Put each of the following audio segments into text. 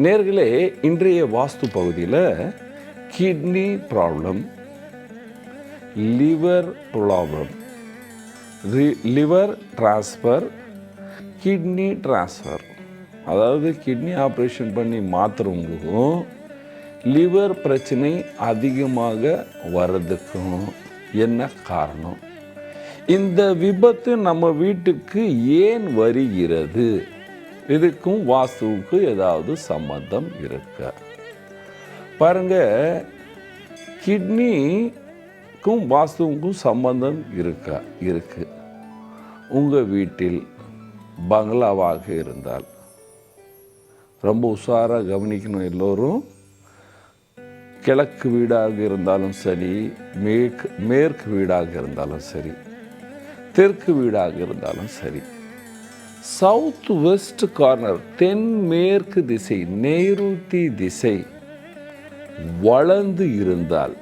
நேர்களே இன்றைய வாஸ்து பகுதியில் kidney problem liver problem liver transfer kidney transfer அதாவது கிட்னி ஆப்ரேஷன் பண்ணி மாற்றுறவங்களுக்கும் லிவர் பிரச்சனை அதிகமாக வர்றதுக்கும் என்ன காரணம்? இந்த விபத்து நம்ம வீட்டுக்கு ஏன் வருகிறது? இதுக்கும் வாஸ்துவுக்கு ஏதாவது சம்பந்தம் இருக்கா. பாருங்க கிட்னிக்கும் வாஸ்துவுக்கும் சம்பந்தம் இருக்கா இருக்கு. உங்கள் வீட்டில் பங்களாவாக இருந்தால் ரொம்ப உஷாராக கவனிக்கணும் எல்லோரும். கிழக்கு வீடாக இருந்தாலும் சரி மேற்கு மேற்கு வீடாக இருந்தாலும் சரி தெற்கு வீடாக இருந்தாலும் சரி. சவுத் வெஸ்ட் கார்னர் தென்மேற்கு திசை நெய்ருத்தி திசை வளர்ந்து இருந்தால்.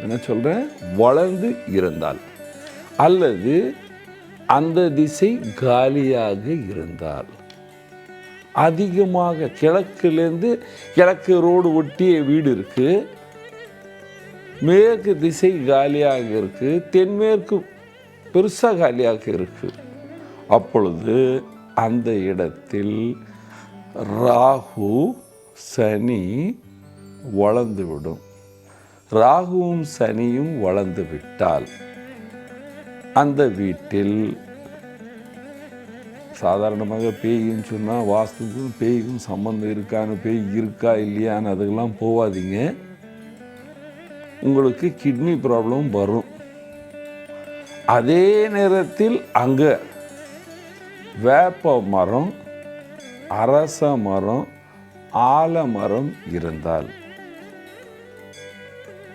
என்ன சொல்கிறேன் வளர்ந்து இருந்தால். அல்லது அந்த திசை காலியாக இருந்தால். அதிகமாக கிழக்குலேருந்து கிழக்கு ரோடு ஒட்டிய வீடு இருக்குது மேற்கு திசை காலியாக இருக்குது தென்மேற்கு பெருசாக காலியாக இருக்குது அப்பொழுது அந்த இடத்தில் ராகு சனி வளர்ந்துவிடும். ராகுவும் சனியும் வளர்ந்து விட்டால் அந்த வீட்டில் சாதாரணமாக பேய்ன்னு சொன்னால் வாஸ்துக்கும் பேய்க்கும் சம்மந்தம் இருக்கான்னு பேய் இருக்கா இல்லையான்னு அதுக்கெல்லாம் போகாதீங்க உங்களுக்கு கிட்னி ப்ராப்ளம் வரும். அதே நேரத்தில் அங்கே வேப்ப மரம் அரச மரம் ஆலமரம் இருந்தால்.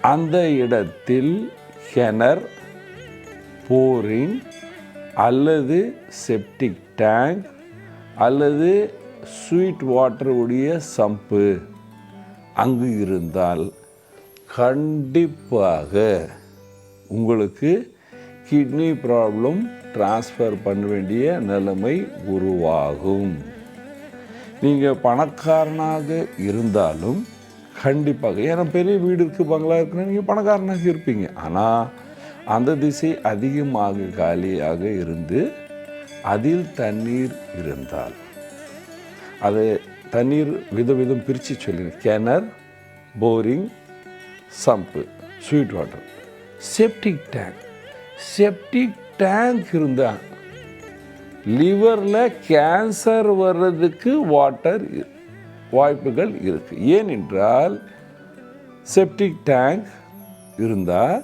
அந்த இடத்தில் ஹெனர் போரின் அல்லது செப்டிக் டேங்க் அல்லது ஸ்வீட் வாட்டருடைய சம்பு அங்கு இருந்தால் கண்டிப்பாக உங்களுக்கு கிட்னி ப்ராப்ளம் ட்ரான்ஸ்ஃபர் பண்ண வேண்டிய நிலைமை உருவாகும். நீங்கள் பணக்காரனாக இருந்தாலும் கண்டிப்பாக ஏன்னா பெரிய வீடு இருக்குது பங்களா இருக்குன்னா நீங்கள் பணக்காரனாக இருப்பீங்க. ஆனால் அந்த திசை அதிகமாக காலியாக இருந்து அதில் தண்ணீர் இருந்தால். அது தண்ணீர் விதவிதம் பிரித்து சொல்லுங்கள் கிணறு போரிங் சம்பு sweet water septic tank septic tank இருந்தால் லிவரில் கேன்சர் வர்றதுக்கு வாட்டர் வாய்ப்புகள் இருக்குது ஏனென்றால் செப்டிக் டேங்க் இருந்தால்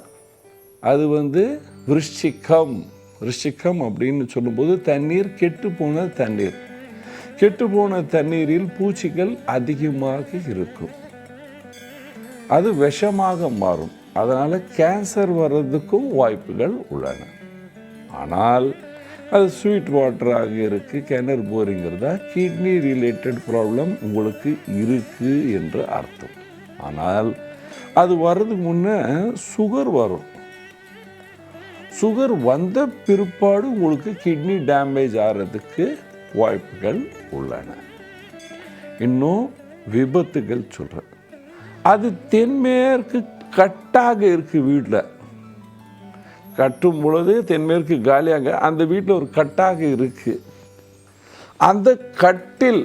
அது வந்து விருஷிக்கம் விருஷிக்கம் அப்படின்னு சொல்லும்போது தண்ணீர் கெட்டு போன தண்ணீர். கெட்டு போன தண்ணீரில் பூச்சிகள் அதிகமாக இருக்கும். அது விஷமாக மாறும். அதனால் கேன்சர் வர்றதுக்கும் வாய்ப்புகள் உள்ளன. ஆனால் அது ஸ்வீட் வாட்டராக இருக்குது கிணறு போரிங்கிறதா கிட்னி ரிலேட்டட் ப்ராப்ளம் உங்களுக்கு இருக்குது என்று அர்த்தம். ஆனால் அது வர்றதுக்கு முன்னே சுகர் வரும். சுகர் வந்த பிற்பாடு உங்களுக்கு கிட்னி டேமேஜ் ஆகிறதுக்கு வாய்ப்புகள் உள்ளன. இன்னும் விபத்துகள் சொல்கிறேன் அது தென்மேற்கு கட்டாக இருக்குது வீட்டில் கட்டும் பொழுது தென்மேற்கு காலியாக அந்த வீட்டில் ஒரு கட்டாக இருக்குது அந்த கட்டில்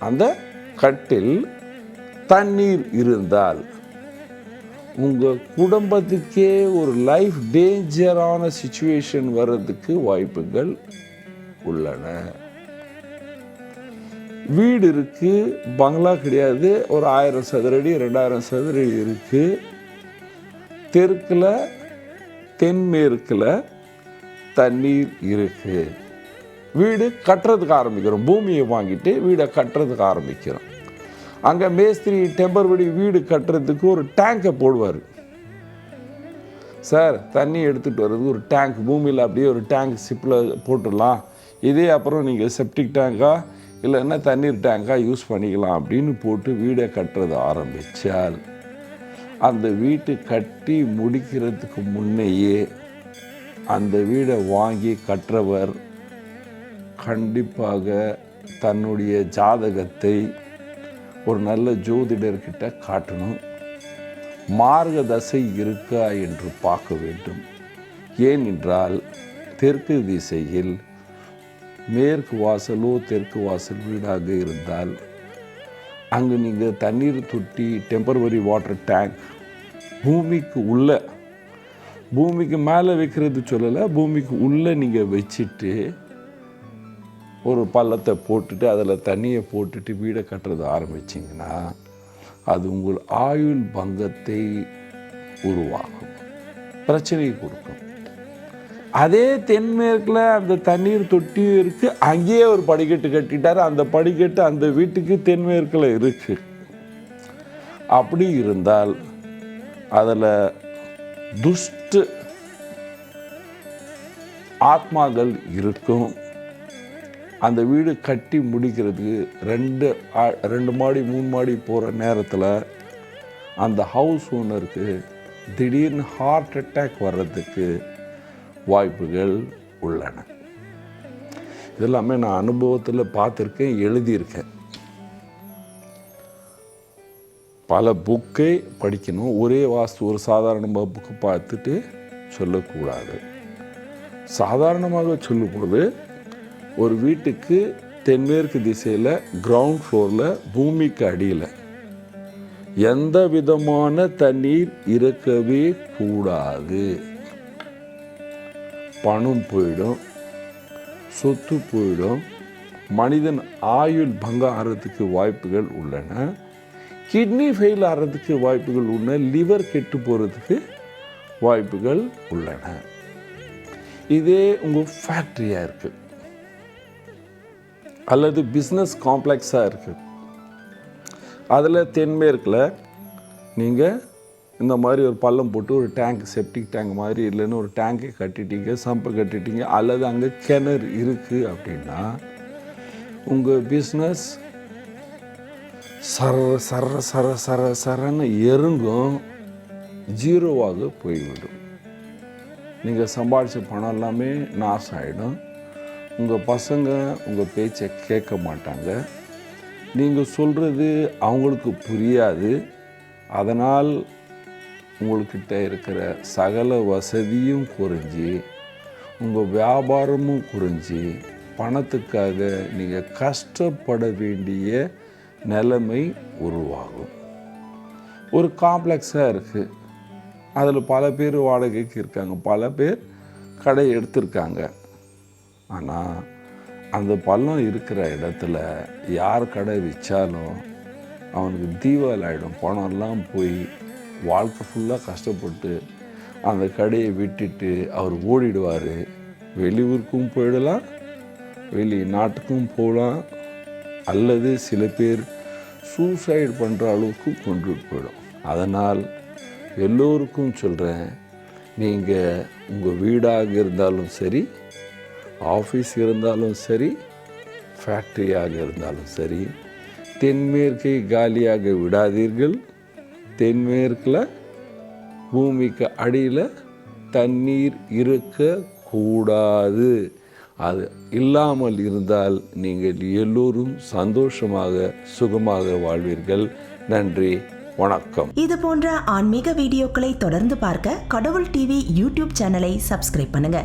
அந்த கட்டில் தண்ணீர் இருந்தால் உங்கள் குடும்பத்துக்கே ஒரு லைஃப் டேஞ்சரான சுச்சுவேஷன் வர்றதுக்கு வாய்ப்புகள் உள்ளன. வீடு இருக்குது பங்களா கிடையாது ஒரு ஆயிரம் சதுரடி ரெண்டாயிரம் சதுரடி இருக்குது தெற்கில் தென்மேற்கில் தண்ணீர் இருக்குது வீடு கட்டுறதுக்கு ஆரம்பிக்கிறோம். பூமியை வாங்கிட்டு வீடை கட்டுறதுக்கு ஆரம்பிக்கிறோம். அங்கே மேஸ்திரி டெம்பர்வடி வீடு கட்டுறதுக்கு ஒரு டேங்கை போடுவார். சார் தண்ணி எடுத்துகிட்டு வர்றது ஒரு டேங்க் பூமியில் அப்படியே ஒரு டேங்க் சிப்பில் போட்டுடலாம். இதே அப்புறம் நீங்கள் செப்டிக் டேங்காக இல்லைன்னா தண்ணீர் டேங்காக யூஸ் பண்ணிக்கலாம் அப்படின்னு போட்டு வீடை கட்டுறது ஆரம்பித்தால் அந்த வீட்டு கட்டி முடிக்கிறதுக்கு முன்னையே அந்த வீடை வாங்கி கற்றவர் கண்டிப்பாக தன்னுடைய ஜாதகத்தை ஒரு நல்ல ஜோதிடர்கிட்ட காட்டணும். மார்க தசை இருக்கா என்று பார்க்க வேண்டும். ஏனென்றால் தெற்கு திசையில் மேற்கு வாசலோ தெற்கு வாசல் வீடாக இருந்தால் அங்கு நீங்கள் தண்ணீர் தொட்டி டெம்பரவரி வாட்டர் டேங்க் பூமிக்கு உள்ள பூமிக்கு மேலே வைக்கிறது சொல்லலை பூமிக்கு உள்ளே நீங்கள் வச்சுட்டு ஒரு பள்ளத்தை போட்டுட்டு அதில் தண்ணியை போட்டுட்டு வீடை கட்டுறது ஆரம்பிச்சிங்கன்னா அது உங்கள் ஆயுள் பங்கத்தை உருவாகும் பிரச்சனையை கொடுக்கும். அதே தென்மேற்கில் அந்த தண்ணீர் தொட்டியும் இருக்குது அங்கேயே ஒரு படிக்கட்டு கட்டிட்டார். அந்த படிக்கட்டு அந்த வீட்டுக்கு தென்மேற்கில் இருக்குது அப்படி இருந்தால் அதில் துஷ்டு ஆத்மாக்கள் இருக்கும். அந்த வீடு கட்டி முடிக்கிறதுக்கு ரெண்டு ஆ- ரெண்டு மாடி மூணு மாடி போகிற நேரத்தில் அந்த ஹவுஸ் ஓனருக்கு திடீர்னு ஹார்ட் அட்டாக் வர்றதுக்கு வாய்ப்புகள் உள்ளன. இதெல்லாமே நான் அனுபவத்தில் பார்த்துருக்கேன் எழுதியிருக்கேன். பல புக்கை படிக்கணும். ஒரே வாஸ்து ஒரு சாதாரண புக்கு பார்த்துட்டு சொல்லக்கூடாது. சாதாரணமாக சொல்லும்போது ஒரு வீட்டுக்கு தென்மேற்கு திசையில் கிரவுண்ட் ஃப்ளோரில் பூமிக்கு அடியில் எந்த விதமான தண்ணீர் இருக்கவே கூடாது. பணம் போயிடும் சொத்து போயிடும் மனிதன் ஆயுள் பங்கம் ஆகிறதுக்கு வாய்ப்புகள் உள்ளன. கிட்னி ஃபெயில் ஆகிறதுக்கு வாய்ப்புகள் உள்ளன. லிவர் கெட்டு போகிறதுக்கு வாய்ப்புகள் உள்ளன. இதே உங்கள் ஃபேக்ட்ரியாக இருக்குது அல்லது பிஸ்னஸ் காம்ப்ளெக்ஸாக இருக்குது அதில் தென்மேற்கில் நீங்கள் இந்த மாதிரி ஒரு பள்ளம் போட்டு ஒரு டேங்க் செப்டிக் டேங்க் மாதிரி இல்லைன்னு ஒரு டேங்கை கட்டிட்டீங்க சம்பை கட்டிட்டீங்க அல்லது அங்கே கிணறு இருக்குது அப்படின்னா உங்கள் பிஸ்னஸ் சர சர சர சர சரன்னு எருங்கும் ஜீரோவாக போய்விடும். நீங்கள் சம்பாதிச்ச பணம் எல்லாமே நாசம் ஆகிடும் உங்கள் பசங்க உங்கள் பேச்சை கேட்க மாட்டாங்க. நீங்கள் சொல்கிறது அவங்களுக்கு புரியாது. அதனால் உங்கள்கிட்ட இருக்கிற சகல வசதியும் குறைஞ்சி உங்கள் வியாபாரமும் குறைஞ்சி பணத்துக்காக நீங்கள் கஷ்டப்பட வேண்டிய நிலைமை உருவாகும். ஒரு காம்ப்ளெக்ஸாக இருக்குது அதில் பல பேர் வாடகைக்கு இருக்காங்க. பல பேர் கடை எடுத்திருக்காங்க. ஆனால் அந்த பள்ளம் இருக்கிற இடத்துல யார் கடை விற்றாலும் அவனுக்கு தீபாவளி ஆகிடும் பணம்லாம் போய் வாழ்க்கை ஃபுல்லாக கஷ்டப்பட்டு அந்த கடையை விட்டுட்டு அவர் ஓடிடுவார். வெளியூருக்கும் போயிடலாம் வெளி நாட்டுக்கும் போகலாம் அல்லது சில பேர் சூசைடு பண்ணுற அளவுக்கு கொண்டு போயிடும். அதனால் எல்லோருக்கும் சொல்கிறேன் நீங்கள் உங்கள் வீடாக இருந்தாலும் சரி ஆஃபீஸ் இருந்தாலும் சரி ஃபேக்ட்ரியாக இருந்தாலும் சரி தென்மேற்கை காலியாக விடாதீர்கள். தென்மேற்கில் பூமிக்கு அடியில் தண்ணீர் இருக்கக்கூடாது. அது இல்லாமல் இருந்தால் நீங்கள் எல்லோரும் சந்தோஷமாக சுகமாக வாழ்வீர்கள். நன்றி வணக்கம். இது போன்ற ஆன்மீக வீடியோக்களை தொடர்ந்து பார்க்க கடவுள் டிவி யூடியூப் சேனலை சப்ஸ்கிரைப் பண்ணுங்க.